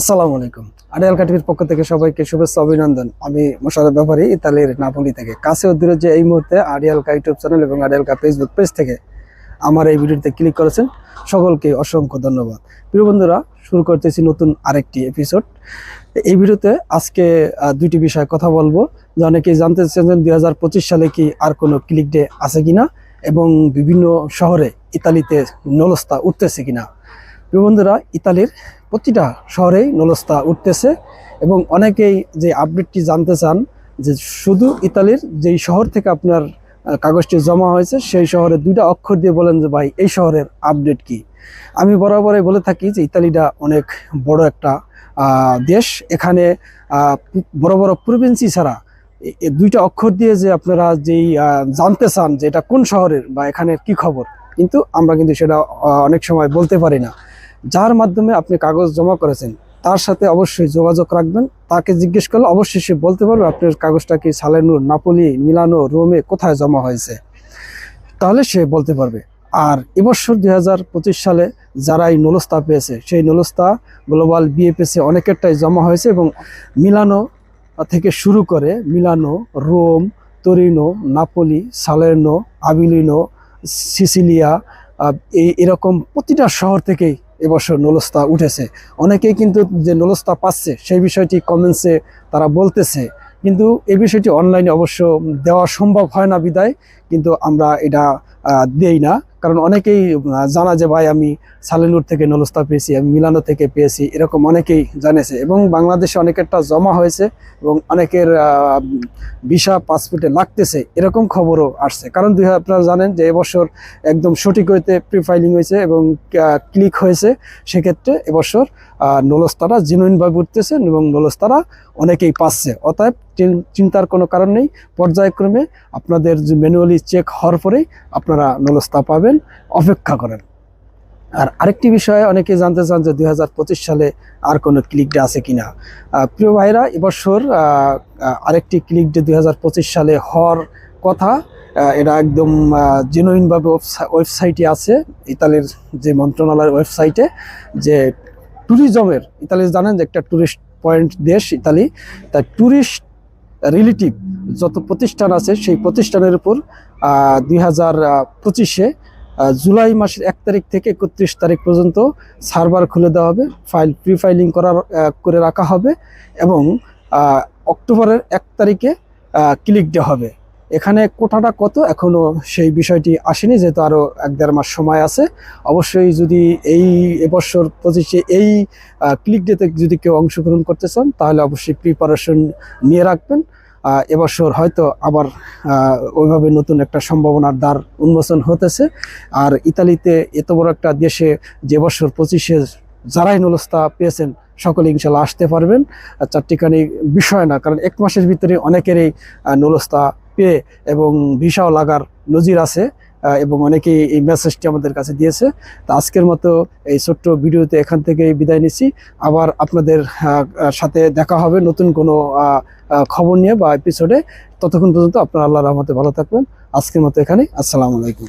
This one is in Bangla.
আসসালামু আলাইকুম। আড়িয়াল কাটিভির পক্ষ থেকে সবাইকে শুভেচ্ছা, অভিনন্দন। আমি মোশারফ ব্যাপারী, ইতালির নাপোলি থেকে। কাছে দূরে যে এই মুহূর্তে আড়িয়ালকা ইউটিউব চ্যানেল এবং আড়িয়ালকা ফেসবুক পেজ থেকে আমার এই ভিডিওতে ক্লিক করেছেন। সকলকে অসংখ্য ধন্যবাদ। প্রিয় বন্ধুরা, শুরু করতেছি নতুন আরেকটি এপিসোড এই ভিডিওতে আজকে দুইটি বিষয়ে কথা বলব। যে অনেকেই জানতে হাজার পঁচিশ সালে কি আর কোনো ক্লিক ডে আছে কিনা এবং বিভিন্ন শহরে ইতালিতে নলস্তা উঠতেছে কিনা। বন্ধুরা, ইতালির প্রতিটা শহরেই নলস্তা উঠতেছে এবং অনেকেই যে আপডেটটি জানতে চান যে শুধু ইতালির যেই শহর থেকে আপনার কাগজটি জমা হয়েছে, সেই শহরে দুইটা অক্ষর দিয়ে বলেন যে, ভাই, এই শহরের আপডেট কি? আমি বরাবরই বলে থাকি যে, ইতালিটা অনেক বড় একটা দেশ। এখানে বড় বড় প্রভিন্সি ছাড়া দুইটা অক্ষর দিয়ে যে আপনারা যেই জানতে চান যে এটা কোন শহরের বা এখানের কি খবর, কিন্তু আমরা কিন্তু সেটা অনেক সময় বলতে পারি না। যার মাধ্যমে আপনি কাগজ জমা করেছেন, তার সাথে অবশ্যই যোগাযোগ রাখবেন। তাকে জিজ্ঞেস করলে অবশ্যই সে বলতে পারবে আপনার কাগজটা কি সালেনুর, নাপোলি, মিলানো, রোমে কোথায় জমা হয়েছে। তাহলে সে বলতে পারবে। আর এবছর দুই হাজার পঁচিশ সালে যারা এই নলস্তা পেয়েছে, সেই নলস্তা গ্লোবাল বিএপিএসে অনেকেরটাই জমা হয়েছে এবং মিলানো থেকে শুরু করে Milano, Rome, Torino, Napoli Salerno Avellino, Sicilia এই এরকম প্রতিটা শহর থেকেই এবছর নলস্তা উঠেছে। অনেকেই কিন্তু যে নলস্তা পাচ্ছে, সেই বিষয়টি কমেন্টসে তারা বলতেছে। কিন্তু এই বিষয়টি অনলাইনে অবশ্য দেওয়া সম্ভব হয় না বিদায়, কিন্তু আমরা এটা দেই না। কারণ অনেকেই জানা যে ভাই আমি সালেনুর থেকে নলস্তা পেয়েছি, আমি মিলানো থেকে পেয়েছি, এরকম অনেকেই জানেছে। এবং বাংলাদেশে অনেকেরটা জমা হয়েছে এবং অনেকের ভিসা, পাসপোর্টে লাগতেছে, এরকম খবরও আসছে। কারণ দুই আপনারা জানেন যে এবছর একদম সঠিক হইতে প্রি ফাইলিং হয়েছে এবং ক্লিক হয়েছে। সেক্ষেত্রে এবছর নলস্তারা জেনুইনভাবে উঠতেছেন এবং নলস্তারা অনেকেই পাচ্ছে। অতএব চিন্তার কোনো কারণ নেই। পর্যায়ক্রমে আপনাদের যে ম্যানুয়ালি চেক হওয়ার পরেই আপনারা নলস্তা পাবেন অপেক্ষা করেন। আর আরেকটি বিষয়ে অনেকে জানতে চান যে দু হাজার পঁচিশ সালে আর কোনো ক্লিক ডে আছে কিনা। আহ, প্রিয় ভাইরা এবছর আরেকটি ক্লিক ডে দুই সালে হওয়ার কথা এটা একদম জেনুইনভাবে ওয়েবসাইটে আছে ইতালির যে মন্ত্রণালয়ের ওয়েবসাইটে যে ট্যুরিজমের ইতালি জানেন যে একটা ট্যুরিস্ট পয়েন্ট দেশ ইতালি তা ট্যুরিস্ট রিলেটিভ যত প্রতিষ্ঠান আছে, সেই প্রতিষ্ঠানের উপর দুই হাজার পঁচিশে জুলাই মাসের এক তারিখ থেকে একত্রিশ তারিখ পর্যন্ত সার্ভার খুলে দেওয়া হবে, ফাইল প্রি ফাইলিং করার করে রাখা হবে এবং অক্টোবরের এক তারিখে ক্লিক দেওয়া হবে। এখানে কোটাটা কত? এখনও সেই বিষয়টি আসেনি, যেহেতু আরও এক দেড় মাস সময় আছে। অবশ্যই যদি এই এবছর পঁচিশে এই ক্লিক ডেতে যদি কেউ অংশগ্রহণ করতে চান, তাহলে অবশ্যই প্রিপারেশন নিয়ে রাখবেন। এবছর হয়তো আবার ওইভাবে নতুন একটা সম্ভাবনার দ্বার উন্মোচন হতেছে। আর ইতালিতে এত বড় একটা দেশে যে বছর পঁচিশে যারাই নলস্তা পেয়েছেন, সকলে ইনশাল্লাহ আসতে পারবেন। চারটিখানি বিষয় না, কারণ এক মাসের ভিতরে অনেকেরই নলস্তা পেয়ে এবং ভিসাও লাগার নজির আছে এবং অনেকেই এই মেসেজটি আমাদের কাছে দিয়েছে। তো আজকের মতো এই ছোট্ট ভিডিওতে এখান থেকে বিদায় নিচ্ছি। আবার আপনাদের সাথে দেখা হবে নতুন কোনো খবর নিয়ে বা এপিসোডে ততক্ষণ পর্যন্ত আপনারা আল্লাহ রহমতে ভালো থাকবেন। আজকের মতো এখানে আসসালামু আলাইকুম।